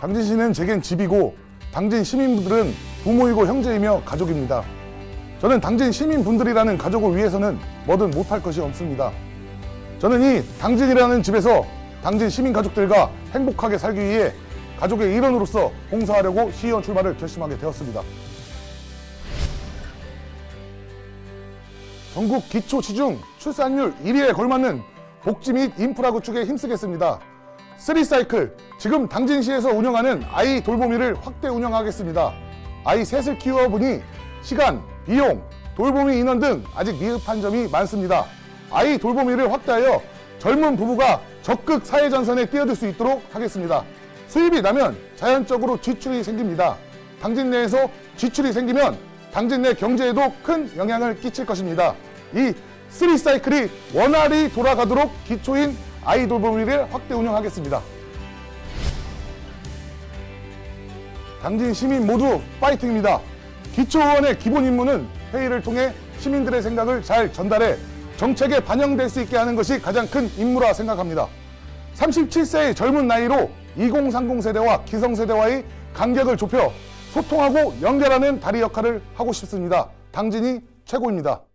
당진시는 제겐 집이고 당진 시민분들은 부모이고 형제이며 가족입니다. 저는 당진 시민분들이라는 가족을 위해서는 뭐든 못할 것이 없습니다. 저는 이 당진이라는 집에서 당진 시민 가족들과 행복하게 살기 위해 가족의 일원으로서 봉사하려고 시의원 출마를 결심하게 되었습니다. 전국 기초 지중 출산율 1위에 걸맞는 복지 및 인프라 구축에 힘쓰겠습니다. 쓰리사이클 지금 당진시에서 운영하는 아이 돌보미를 확대 운영하겠습니다. 아이 셋을 키워보니 시간, 비용, 돌보미 인원 등 아직 미흡한 점이 많습니다. 아이 돌보미를 확대하여 젊은 부부가 적극 사회 전선에 뛰어들 수 있도록 하겠습니다. 수입이 나면 자연적으로 지출이 생깁니다. 당진 내에서 지출이 생기면 당진 내 경제에도 큰 영향을 끼칠 것입니다. 이 쓰리사이클이 원활히 돌아가도록 기초인 아이 돌보미를 확대 운영하겠습니다. 당진 시민 모두 파이팅입니다. 기초의원의 기본 임무는 회의를 통해 시민들의 생각을 잘 전달해 정책에 반영될 수 있게 하는 것이 가장 큰 임무라 생각합니다. 37세의 젊은 나이로 2030 세대와 기성세대와의 간격을 좁혀 소통하고 연결하는 다리 역할을 하고 싶습니다. 당진이 최고입니다.